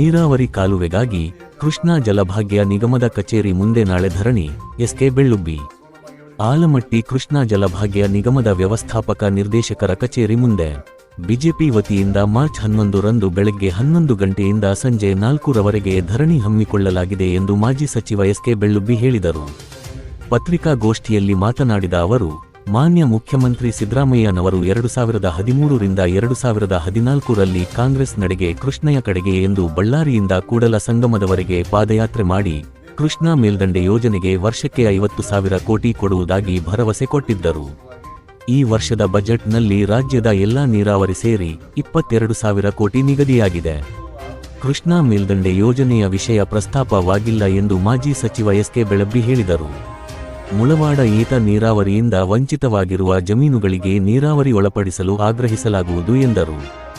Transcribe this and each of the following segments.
ನೀರಾವರಿ ಕಾಲುವೆಗಾಗಿ ಕೃಷ್ಣಾ ಜಲಭಾಗ್ಯ ನಿಗಮದ ಕಚೇರಿ ಮುಂದೆ ನಾಳೆ ಧರಣಿ, ಎಸ್ಕೆ ಬೆಳ್ಳುಬ್ಬಿ. ಆಲಮಟ್ಟಿ ಕೃಷ್ಣಾ ಜಲಭಾಗ್ಯ ನಿಗಮದ ವ್ಯವಸ್ಥಾಪಕ ನಿರ್ದೇಶಕರ ಕಚೇರಿ ಮುಂದೆ. ಬಿಜೆಪಿ ವತಿಯಿಂದ ಮಾರ್ಚ್ ಹನ್ನೊಂದರಂದು ಬೆಳಗ್ಗೆ ಹನ್ನೊಂದು ಗಂಟೆಯಿಂದ ಸಂಜೆ ನಾಲ್ಕರವರೆಗೆ ಧರಣಿ ಹಮ್ಮಿಕೊಳ್ಳಲಾಗಿದೆ ಎಂದು ಮಾಜಿ ಸಚಿವ ಎಸ್ಕೆ ಬೆಳ್ಳುಬ್ಬಿ ಹೇಳಿದರು. ಪತ್ರಿಕಾಗೋಷ್ಠಿಯಲ್ಲಿ ಮಾತನಾಡಿದ ಅವರು ಮಾನ್ಯ ಮುಖ್ಯಮಂತ್ರಿ ಸಿದ್ದರಾಮಯ್ಯನವರು ಎರಡು ಸಾವಿರದ ಹದಿಮೂರರಿಂದ ಎರಡು ಸಾವಿರದ ಹದಿನಾಲ್ಕರಲ್ಲಿ ಕಾಂಗ್ರೆಸ್ ನಡೆಗೆ ಕೃಷ್ಣಯ್ಯ ಕಡೆಗೆ ಎಂದು ಬಳ್ಳಾರಿಯಿಂದ ಕೂಡಲ ಸಂಗಮದವರೆಗೆ ಪಾದಯಾತ್ರೆ ಮಾಡಿ ಕೃಷ್ಣಾ ಮೇಲ್ದಂಡೆ ಯೋಜನೆಗೆ ವರ್ಷಕ್ಕೆ ಐವತ್ತು ಸಾವಿರ ಕೋಟಿ ಕೊಡುವುದಾಗಿ ಭರವಸೆ ಕೊಟ್ಟಿದ್ದರು. ಈ ವರ್ಷದ ಬಜೆಟ್ನಲ್ಲಿ ರಾಜ್ಯದ ಎಲ್ಲಾ ನೀರಾವರಿ ಸೇರಿ ಇಪ್ಪತ್ತೆರಡು ಸಾವಿರ ಕೋಟಿ ನಿಗದಿಯಾಗಿದೆ. ಕೃಷ್ಣಾ ಮೇಲ್ದಂಡೆ ಯೋಜನೆಯ ವಿಷಯ ಪ್ರಸ್ತಾಪವಾಗಿಲ್ಲ ಎಂದು ಮಾಜಿ ಸಚಿವ ಎಸ್ಕೆ ಬೆಳಬ್ಬಿ ಹೇಳಿದರು. ಮುಳವಾಡ ಏತ ನೀರಾವರಿಯಿಂದ ವಂಚಿತವಾಗಿರುವ ಜಮೀನುಗಳಿಗೆ ನೀರಾವರಿ ಒಳಪಡಿಸಲು ಆಗ್ರಹಿಸಲಾಗುವುದು ಎಂದರು.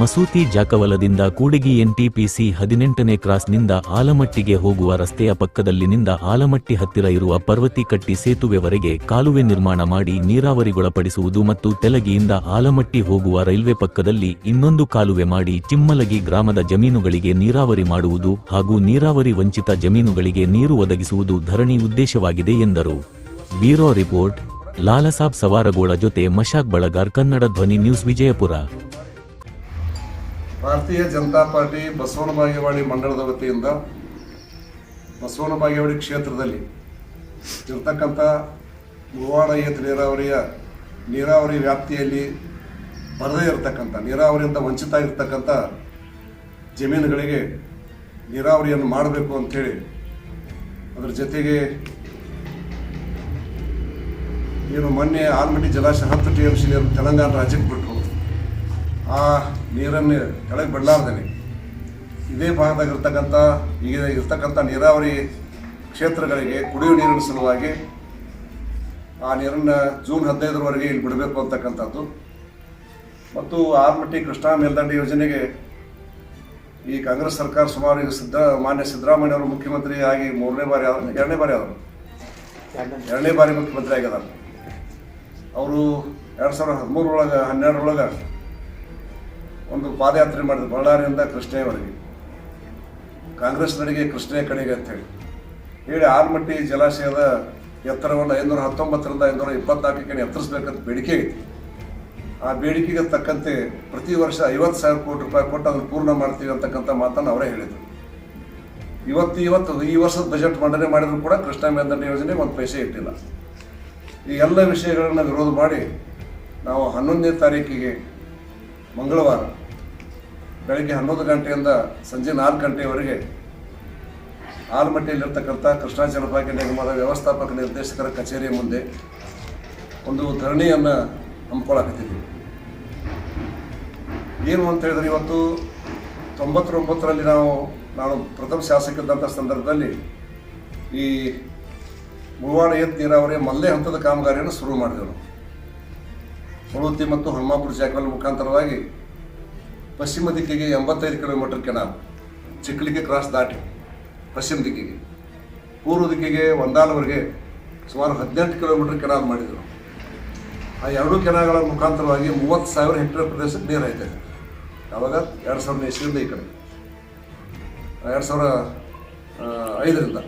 ಮಸೂತಿ ಜಾಕವಲದಿಂದ ಕೂಡಗಿ ಎನ್ಟಿಪಿಸಿ ಹದಿನೆಂಟನೇ ಕ್ರಾಸ್ನಿಂದ ಆಲಮಟ್ಟಿಗೆ ಹೋಗುವ ರಸ್ತೆಯ ಪಕ್ಕದಲ್ಲಿನಿಂದ ಆಲಮಟ್ಟಿ ಹತ್ತಿರ ಇರುವ ಪರ್ವತಿಕಟ್ಟಿ ಸೇತುವೆವರೆಗೆ ಕಾಲುವೆ ನಿರ್ಮಾಣ ಮಾಡಿ ನೀರಾವರಿಗೊಳಪಡಿಸುವುದು ಮತ್ತು ತೆಲಗಿಯಿಂದ ಆಲಮಟ್ಟಿ ಹೋಗುವ ರೈಲ್ವೆ ಪಕ್ಕದಲ್ಲಿ ಇನ್ನೊಂದು ಕಾಲುವೆ ಮಾಡಿ ಚಿಮ್ಮಲಗಿ ಗ್ರಾಮದ ಜಮೀನುಗಳಿಗೆ ನೀರಾವರಿ ಮಾಡುವುದು ಹಾಗೂ ನೀರಾವರಿ ವಂಚಿತ ಜಮೀನುಗಳಿಗೆ ನೀರು ಒದಗಿಸುವುದು ಧರಣಿ ಉದ್ದೇಶವಾಗಿದೆ ಎಂದರು. ಬ್ಯೂರೋ ರಿಪೋರ್ಟ್ ಲಾಲಸಾಬ್ ಸವಾರಗೋಳ ಜೊತೆ ಮಶಾಕ್ ಬಳಗಾರ್ ಕನ್ನಡ ಧ್ವನಿ ನ್ಯೂಸ್ ವಿಜಯಪುರ. ಭಾರತೀಯ ಜನತಾ ಪಾರ್ಟಿ ಬಸವನ ಬಾಗೇವಾಡಿ ಮಂಡಳದ ವತಿಯಿಂದ ಬಸವನ ಬಾಗೇವಾಡಿ ಕ್ಷೇತ್ರದಲ್ಲಿ ಇರ್ತಕ್ಕಂಥ ಮುವಾಡ ಏತ ನೀರಾವರಿಯ ನೀರಾವರಿ ವ್ಯಾಪ್ತಿಯಲ್ಲಿ ಬರದೇ ಇರತಕ್ಕಂಥ, ನೀರಾವರಿಯಿಂದ ವಂಚಿತ ಇರತಕ್ಕಂಥ ಜಮೀನುಗಳಿಗೆ ನೀರಾವರಿಯನ್ನು ಮಾಡಬೇಕು ಅಂಥೇಳಿ ಅದರ ಜೊತೆಗೆ ಏನು ಮೊನ್ನೆ ಆಲ್ಮಟ್ಟಿ ಜಲಾಶಯ ಹತ್ತು ಟಿ ಎಂ ಸಿ ನೀರು ತೆಲಂಗಾಣ ರಾಜ್ಯಕ್ಕೆ ಬಿಟ್ಟರು ಆ ನೀರನ್ನು ಕೆಳಗೆ ಬಿಡಲಾರ್ದೇನೆ ಇದೇ ಭಾಗದಾಗ ಇರ್ತಕ್ಕಂಥ, ಈಗ ಇರ್ತಕ್ಕಂಥ ನೀರಾವರಿ ಕ್ಷೇತ್ರಗಳಿಗೆ ಕುಡಿಯುವ ನೀರಿನ ಸಲುವಾಗಿ ಆ ನೀರನ್ನು ಜೂನ್ ಹದಿನೈದರವರೆಗೆ ಇಲ್ಲಿ ಬಿಡಬೇಕು ಅಂತಕ್ಕಂಥದ್ದು. ಮತ್ತು ಆಲ್ಮಟ್ಟಿ ಕೃಷ್ಣಾ ಮೇಲ್ದಂಡೆ ಯೋಜನೆಗೆ ಈ ಕಾಂಗ್ರೆಸ್ ಸರ್ಕಾರ ಸುಮಾರು ಈಗ ಸಿದ್ದ ಮಾನ್ಯ ಸಿದ್ದರಾಮಯ್ಯ ಅವರು ಮುಖ್ಯಮಂತ್ರಿ ಆಗಿ ಮೂರನೇ ಬಾರಿ ಆದ, ಎರಡನೇ ಬಾರಿ ಆದರು. ಎರಡನೇ ಬಾರಿ ಮುಖ್ಯಮಂತ್ರಿ ಆಗಿದ್ದಾರೆ. ಅವರು ಎರಡು ಸಾವಿರದ ಹದಿಮೂರರೊಳಗೆ, ಹನ್ನೆರಡರೊಳಗೆ ಒಂದು ಪಾದಯಾತ್ರೆ ಮಾಡಿದ್ರು ಬಳ್ಳಾರಿಯಿಂದ ಕೃಷ್ಣೆಯವರೆಗೆ ಕಾಂಗ್ರೆಸ್ ನಡಿಗೆ ಕೃಷ್ಣೆ ಕಡೆಗೆ ಅಂತೇಳಿ ಹೇಳಿ ಆಲ್ಮಟ್ಟಿ ಜಲಾಶಯದ ಎತ್ತರವನ್ನು ಐನೂರ ಹತ್ತೊಂಬತ್ತರಿಂದ ಐನೂರ ಇಪ್ಪತ್ನಾಲ್ಕಕ್ಕೆ ಎತ್ತರಿಸ್ಬೇಕಂತ ಬೇಡಿಕೆ ಐತಿ ಆ ಬೇಡಿಕೆಗೆ ತಕ್ಕಂತೆ ಪ್ರತಿ ವರ್ಷ ಐವತ್ತು ಸಾವಿರ ಕೋಟಿ ರೂಪಾಯಿ ಕೊಟ್ಟು ಅದನ್ನು ಪೂರ್ಣ ಮಾಡ್ತೀವಿ ಅಂತಕ್ಕಂಥ ಮಾತನ್ನು ಅವರೇ ಹೇಳಿದರು. ಇವತ್ತು ಇವತ್ತು ಈ ವರ್ಷದ ಬಜೆಟ್ ಮಂಡನೆ ಮಾಡಿದರೂ ಕೂಡ ಕೃಷ್ಣ ಮೇಂದ್ರ ಯೋಜನೆ ಒಂದು ಪೈಸೆ ಇಟ್ಟಿಲ್ಲ. ಈ ಎಲ್ಲ ವಿಷಯಗಳನ್ನು ವಿರೋಧ ಮಾಡಿ ನಾವು ಹನ್ನೊಂದನೇ ತಾರೀಕಿಗೆ ಮಂಗಳವಾರ ಬೆಳಗ್ಗೆ ಹನ್ನೊಂದು ಗಂಟೆಯಿಂದ ಸಂಜೆ ನಾಲ್ಕು ಗಂಟೆಯವರೆಗೆ ಆಲ್ಮಟ್ಟಿಯಲ್ಲಿರ್ತಕ್ಕಂಥ ಕೃಷ್ಣಾ ಜಲಭಾಗ್ಯ ನಿಗಮದ ವ್ಯವಸ್ಥಾಪಕ ನಿರ್ದೇಶಕರ ಕಚೇರಿಯ ಮುಂದೆ ಒಂದು ಧರಣಿಯನ್ನು ಹಮ್ಮಿಕೊಳ್ಳಾಕತ್ತಿದ್ವಿ. ಏನು ಅಂತ ಹೇಳಿದ್ರೆ ಇವತ್ತು ತೊಂಬತ್ತೊಂಬತ್ತರಲ್ಲಿ ನಾವು, ನಾನು ಪ್ರಥಮ ಶಾಸಕರಿದ್ದಂಥ ಸಂದರ್ಭದಲ್ಲಿ ಈ ಮುಳವಾಡ ಏತ್ ನೀರಾವರಿ ಮಲ್ಲೆ ಹಂತದ ಕಾಮಗಾರಿಯನ್ನು ಶುರು ಮಾಡಿದೆವು. ಮುಳುತಿ ಮತ್ತು ಹನುಮಾಪುರ ಜಾಕಲ್ ಮುಖಾಂತರವಾಗಿ ಪಶ್ಚಿಮ ದಿಕ್ಕಿಗೆ ಎಂಬತ್ತೈದು ಕಿಲೋಮೀಟರ್ ಕೆನಾಲ್ ಚಿಕ್ಕಲಿಗೆ ಕ್ರಾಸ್ ದಾಟಿ ಪಶ್ಚಿಮ ದಿಕ್ಕಿಗೆ, ಪೂರ್ವ ದಿಕ್ಕಿಗೆ ಒಂದಾಲವರೆಗೆ ಸುಮಾರು ಹದಿನೆಂಟು ಕಿಲೋಮೀಟರ್ ಕೆನಾಲ್ ಮಾಡಿದರು ಆ ಎರಡೂ ಕೆನಾಲ್ಗಳ ಮುಖಾಂತರವಾಗಿ ಮೂವತ್ತು ಸಾವಿರ ಹೆಕ್ಟೇರ್ ಪ್ರದೇಶಕ್ಕೆ ನೀರು ಐತೆ. ಯಾವಾಗ? ಎರಡು ಸಾವಿರದ ಇಸ್ವಿಯಿಂದ ಈ ಕಡೆ. ಎರಡು ಸಾವಿರ ಐದರಿಂದ.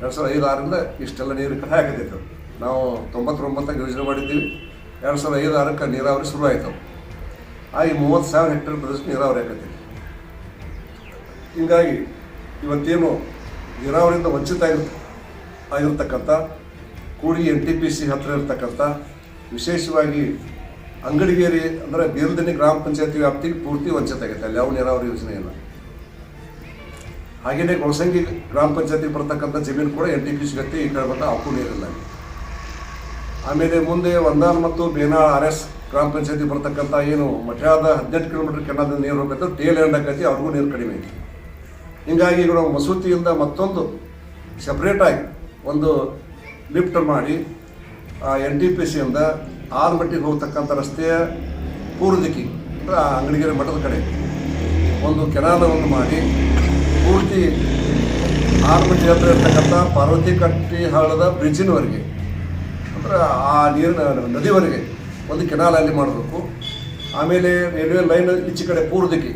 ಎರಡು ಸಾವಿರದ ಐದು ಆರರಿಂದ ಇಷ್ಟೆಲ್ಲ ನೀರು ಕಡೆ ಆಗಿದ್ದಿತ್ತು ನಾವು ತೊಂಬತ್ತೊಂಬತ್ತಾಗ ಯೋಜನೆ ಮಾಡಿದ್ದೀವಿ. ಎರಡು ಸಾವಿರದ ಐದು ಆರಕ್ಕೆ ನೀರಾವರಿ ಶುರು ಆಯ್ತು ಆ ಈ ಮೂವತ್ತು ಸಾವಿರ ಹೆಕ್ಟೇರ್ ಪ್ರದೇಶ ನೀರಾವರಿ ಆಗತ್ತೈತಿ ಹೀಗಾಗಿ ಇವತ್ತೇನು ನೀರಾವರಿಯಿಂದ ವಂಚಿತ ಆಗಿರ್, ಆಗಿರ್ತಕ್ಕಂಥ ಕೂಡಿ ಎನ್ ಟಿ ಪಿ ಸಿ ಹತ್ತಿರ ಇರ್ತಕ್ಕಂಥ ವಿಶೇಷವಾಗಿ ಅಂಗಡಿಗೇರಿ ಅಂದರೆ ಬೀರದಿನಿ ಗ್ರಾಮ ಪಂಚಾಯತಿ ವ್ಯಾಪ್ತಿಗೆ ಪೂರ್ತಿ ವಂಚಿತ ಆಗೈತೆ ಅಲ್ಲಿ ಯಾವ ನೀರಾವರಿ ಯೋಜನೆ ಇಲ್ಲ. ಹಾಗೆಯೇ ಗೊಳಸಂಗಿ ಗ್ರಾಮ ಪಂಚಾಯತಿ ಬರ್ತಕ್ಕಂಥ ಜಮೀನು ಕೂಡ ಎನ್ ಟಿ ಪಿ ಸಿ ಗತಿ ಈ ಕಡೆ ಬಂದ ಹಕ್ಕು ನೀರಿಲ್ಲ ಆಮೇಲೆ ಮುಂದೆ ಒಂದಾಲ್ ಮತ್ತು ಬೇನಾಳ್ ಆರ್ ಎಸ್ ಗ್ರಾಮ ಪಂಚಾಯತಿ ಬರ್ತಕ್ಕಂಥ ಏನು ಮಠಾದ ಹದಿನೆಂಟು ಕಿಲೋಮೀಟರ್ ಕೆನಾದ ನೀರು ಹೋಗುತ್ತೆ ಟೇಲ್ ಎಂಡ್ ಆಕೈತಿ ಅವ್ರಿಗೂ ನೀರು ಕಡಿಮೆ ಐತಿ. ಹಿಂಗಾಗಿ ನಾವು ಮಸೂತಿಯಿಂದ ಮತ್ತೊಂದು ಸಪ್ರೇಟಾಗಿ ಒಂದು ಲಿಫ್ಟ್ ಮಾಡಿ, ಆ ಎನ್ ಟಿ ಪಿ ಸಿಯಿಂದ ಆಲ್ಮಟ್ಟಿಗೆ ಹೋಗ್ತಕ್ಕಂಥ ರಸ್ತೆಯ ಪೂರ್ವ ದಿಕ್ಕಿಗೆ ಅಂಗಡಿಗೆರೆ ಮಠದ ಕಡೆ ಒಂದು ಕೆನಾಲವನ್ನು ಮಾಡಿ ಪೂರ್ತಿ ಆಲ್ಮಟ್ಟಿ ಹತ್ರ ಇರ್ತಕ್ಕಂಥ ಪಾರ್ವತಿ ಕಟ್ಟಿ ಹಾಳದ ಬ್ರಿಡ್ಜಿನವರೆಗೆ, ಅಂದ್ರೆ ಆ ನೀರಿನ ನದಿವರೆಗೆ ಒಂದು ಕೆನಾಲ್ ಅಲ್ಲಿ ಮಾಡಬೇಕು. ಆಮೇಲೆ ರೈಲ್ವೆ ಲೈನ್ ಈಚೆ ಕಡೆ ಪೂರ್ವದಕ್ಕೆ,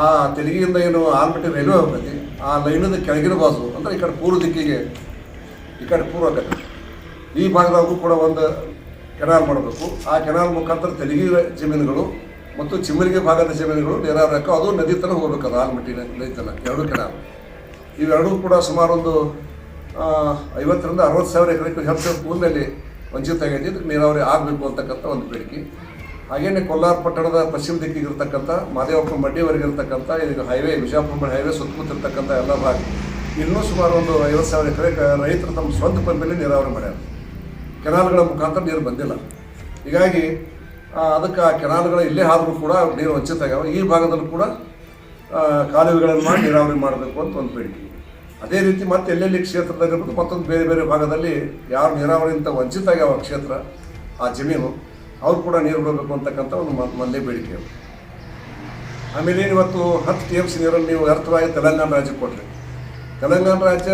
ಆ ತೆಲಗಿಯಿಂದ ಏನು ಆಲ್ಮಟ್ಟಿ ರೈಲ್ವೆ ಹೋಗ್ತೈತಿ ಆ ಲೈನದ ಕೆಳಗಿನ ಬಾಜು, ಅಂದ್ರೆ ಈ ಕಡೆ ಪೂರ್ವ ದಿಕ್ಕಿಗೆ ಈ ಕಡೆ ಪೂರ್ವ ಕಡೆ, ಈ ಭಾಗದಾಗೂ ಕೂಡ ಒಂದು ಕೆನಾಲ್ ಮಾಡಬೇಕು. ಆ ಕೆನಾಲ್ ಮುಖಾಂತರ ತೆಲಗಿ ಜಮೀನುಗಳು ಮತ್ತು ಚಿಮರಿಗೆ ಭಾಗದ ಜಮೀನುಗಳು ನೀರಾವರಿ ಅದು ನದಿ ತನಕ ಹೋಗ್ಬೇಕು ಅದು ಆಲ್ಮಟ್ಟಿ ನದಿ ತನಕ, ಎರಡು ಕಡೆ ಇವೆರಡೂ ಕೂಡ ಸುಮಾರು ಒಂದು ಐವತ್ತರಿಂದ ಅರವತ್ತು ಸಾವಿರ ಎಕರೆಗೂ ಹೆಚ್ಚು ಭೂಮಿಯಲ್ಲಿ ವಂಚಿತ ಆಗೈತಿ ಇದಕ್ಕೆ ನೀರಾವರಿ ಆಗಬೇಕು ಅಂತಕ್ಕಂಥ ಒಂದು ಬೇಡಿಕೆ. ಹಾಗೇನೆ ಕೊಲ್ಲಾರ ಪಟ್ಟಣದ ಪಶ್ಚಿಮ ದಿಕ್ಕಿಗೆ ಇರತಕ್ಕಂಥ ಮಾದೇವಪ್ಪ ಮಡ್ಡಿವರೆಗೆ ಇರತಕ್ಕಂಥ ಇದು ಹೈವೇ ವಿಜಯಪುರ ಹೈವೇ ಸುತ್ತಮುತ್ತ ಇರ್ತಕ್ಕಂಥ ಎಲ್ಲ ಭಾಗ. ಇನ್ನೂ ಸುಮಾರು ಒಂದು ಐವತ್ತು ಸಾವಿರ ಎಕರೆ ರೈತರು ತಮ್ಮ ಸ್ವಂತ ಪಂಪಲ್ಲಿ ನೀರಾವರಿ ಮಾಡ್ಯಾರ. ಕೆನಾಲ್ಗಳ ಮುಖಾಂತರ ನೀರು ಬಂದಿಲ್ಲ. ಹೀಗಾಗಿ ಅದಕ್ಕೆ ಆ ಕೆನಾಲ್ಗಳು ಇಲ್ಲೇ ಆದರೂ ಕೂಡ ನೀರು ವಂಚಿತ ಆಗ್ಯಾವ. ಈ ಭಾಗದಲ್ಲೂ ಕೂಡ ಕಾಲುವೆಗಳನ್ನು ಮಾಡಿ ನೀರಾವರಿ ಮಾಡಬೇಕು ಅಂತ ಒಂದು ಬೇಡಿಕೆ ಅದೇ ರೀತಿ ಮತ್ತೆ ಎಲ್ಲೆಲ್ಲಿ ಕ್ಷೇತ್ರದಲ್ಲಿರ್ಬೋದು ಮತ್ತೊಂದು ಬೇರೆ ಬೇರೆ ಭಾಗದಲ್ಲಿ ಯಾರು ನೀರಾವರಿಯಿಂದ ವಂಚಿತ ಆಗ್ಯಾವ ಕ್ಷೇತ್ರ, ಆ ಜಮೀನು, ಅವ್ರು ಕೂಡ ನೀರು ಬಿಡಬೇಕು ಅಂತಕ್ಕಂಥ ಒಂದು ಮೊದಲೇ ಬೇಡಿಕೆ ಆಮೇಲೆ ಇವತ್ತು ಹತ್ತು ಟಿ ಎಂ ಸಿ ನೀರನ್ನು ನೀವು ವ್ಯರ್ಥವಾಗಿ ತೆಲಂಗಾಣ ರಾಜ್ಯಕ್ಕೆ ಕೊಟ್ಟರೆ ತೆಲಂಗಾಣ ರಾಜ್ಯ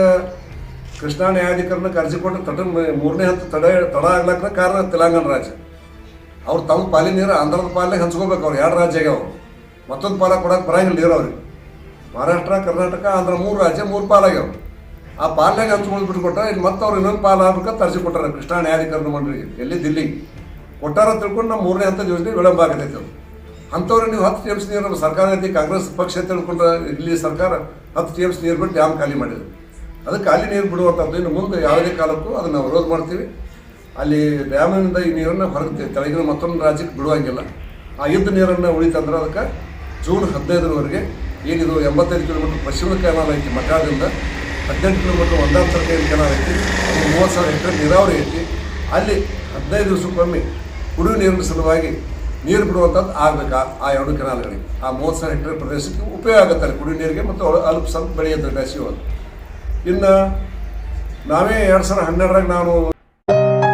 ಕೃಷ್ಣಾ ನ್ಯಾಯಾಧಿಕರಣಕ್ಕೆ ಅರ್ಜಿ ಕೊಟ್ಟರೆ ತಡ, ಮೂರನೇ ಹಂತ ತಡ ತಡ ಆಗ್ಲಕ್ಕ ಕಾರಣ ತೆಲಂಗಾಣ ರಾಜ್ಯ. ಅವ್ರು ತಮ್ಮ ಪಾಲಿನ ನೀರು ಆಂಧ್ರದ ಪಾಲಿನಾಗ ಹಂಚ್ಕೋಬೇಕು ಅವ್ರು, ಎರಡು ರಾಜ್ಯ ಆಗ್ಯಾವ ಮತ್ತೊಂದು ಪಾಲ ಕೊಡಕ್ಕೆ ಬರಂಗಿಲ್ಲ ನೀರು ಅವ್ರಿಗೆ. ಮಹಾರಾಷ್ಟ್ರ, ಕರ್ನಾಟಕ, ಆಂಧ್ರ ಮೂರು ರಾಜ್ಯ, ಮೂರು ಪಾಲಾಗ್ಯಾವ ಆ ಪಾಲ್ನಾಗ ಹಂಚ್ಕೊಂಡು ಬಿಟ್ಕೊಟ್ರೆ ಇಲ್ಲಿ ಮತ್ತೆ ಅವ್ರು ಇನ್ನೊಂದು ಪಾಲು ಆಗ್ಬೇಕು ತರಿಸಿ ಕೊಟ್ಟಾರ ಕೃಷ್ಣಾ ನ್ಯಾಯಾಧಿಕರಣ ಮಂಡಳಿಗೆ. ಎಲ್ಲಿ? ದಿಲ್ಲಿ. ಕೊಟ್ಟಾರ ಅಂತ ತಿಳ್ಕೊಂಡು ನಮ್ಮ ಮೂರನೇ ಹಂತದ ಯೋಜನೆ ವಿಳಂಬ ಆಗತೈತೆ ಅದು. ಅಂಥವ್ರು ನೀವು ಹತ್ತು ಟಿ ಎಂ ಸಿ ನೀರು ಸರ್ಕಾರ ಐತಿ, ಕಾಂಗ್ರೆಸ್ ಪಕ್ಷ ಅಂತ ತಿಳ್ಕೊಂಡ್ರೆ ಇಲ್ಲಿ ಸರ್ಕಾರ ಹತ್ತು ಟಿ ಎಂ ಸಿ ನೀರು ಬಿಟ್ಟು ಡ್ಯಾಮ್ ಖಾಲಿ ಮಾಡಿದ್ರು ಅದು ಖಾಲಿ ನೀರು ಬಿಡುವಂಥದ್ದು ಇನ್ನು ಮುಂದೆ ಯಾವುದೇ ಕಾಲಕ್ಕೂ ಅದನ್ನು ವಿರೋಧ ಮಾಡ್ತೀವಿ. ಅಲ್ಲಿ ಡ್ಯಾಮಿನಿಂದ ಈ ನೀರನ್ನು ಹೊರಗೆ ಕೆಳಗಿನ ಮತ್ತೊಂದು ರಾಜ್ಯಕ್ಕೆ ಬಿಡುವಂಗಿಲ್ಲ. ಆ ಇದ್ದ ನೀರನ್ನು ಉಳಿತಂದ್ರೆ ಅದಕ್ಕೆ ಜೂನ್ ಹದಿನೈದರವರೆಗೆ ಏನಿದು ಎಂಬತ್ತೈದು ಕಿಲೋಮೀಟರ್ ಪಶ್ಚಿಮ ಕೆನಾಲ್ ಐತಿ ಮಠಾದಿಂದ ಹದಿನೆಂಟು ಕಿಲೋಮೀಟರ್ ಒಂದಾಂತರ ಕೈಲಿ ಕೆನಾಲ್ ಐತಿ, ಅದು ಮೂವತ್ತು ಸಾವಿರ ಹೆಕ್ಟರ್ ನೀರಾವರಿ ಐತಿ. ಅಲ್ಲಿ ಹದಿನೈದು ದಿವಸಕ್ಕೊಮ್ಮೆ ಕುಡಿಯುವ ನೀರಿನ ಸಲುವಾಗಿ ನೀರು ಬಿಡುವಂಥದ್ದು ಆಗಬೇಕು ಆ- ಎರಡು ಕೆನಾಲ್ಗಳಿಗೆ ಆ ಮೂವತ್ತು ಸಾವಿರ ಹೆಕ್ಟೇರ್ ಪ್ರದೇಶಕ್ಕೆ ಉಪಯೋಗ ಆಗುತ್ತಾರೆ ಕುಡಿಯುವ ನೀರಿಗೆ ಮತ್ತು ಅಲ್ಪ ಸ್ವಲ್ಪ ಬೆಳೆಯುತ್ತೆ ಬೇಸಿಗೆ. ಇನ್ನು ನಾವೇ ಎರಡು ಸಾವಿರದ ಹನ್ನೆರಡರಾಗ ನಾನು